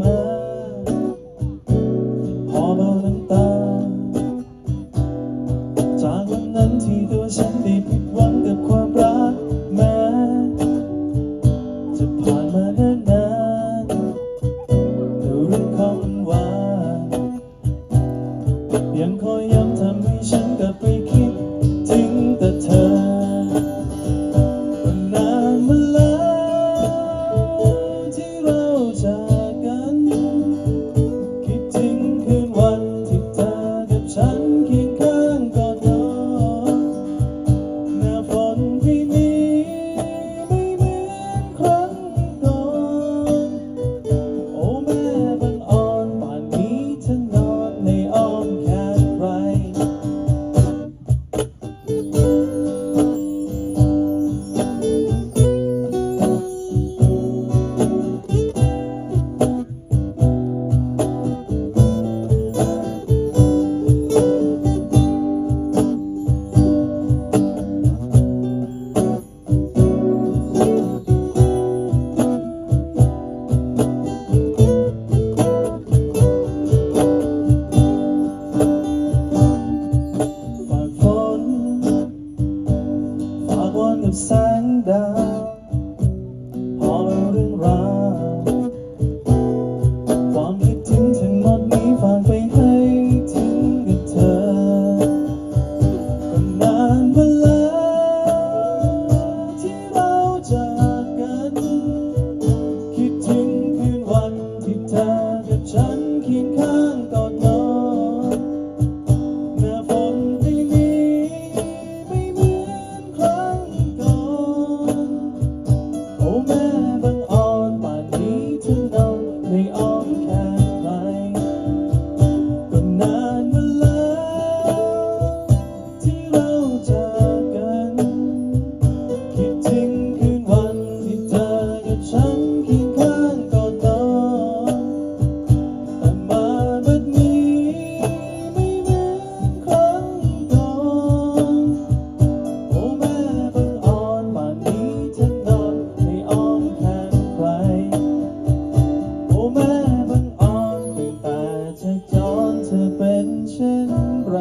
มา พอบาน้ำตา จากวันนั้นที่ตัวฉันด้ผิดหวังกับความรักม้จะผ่านมานิ่นนแต่เรื่องของวานยังคอยย้ำ never ฉันไร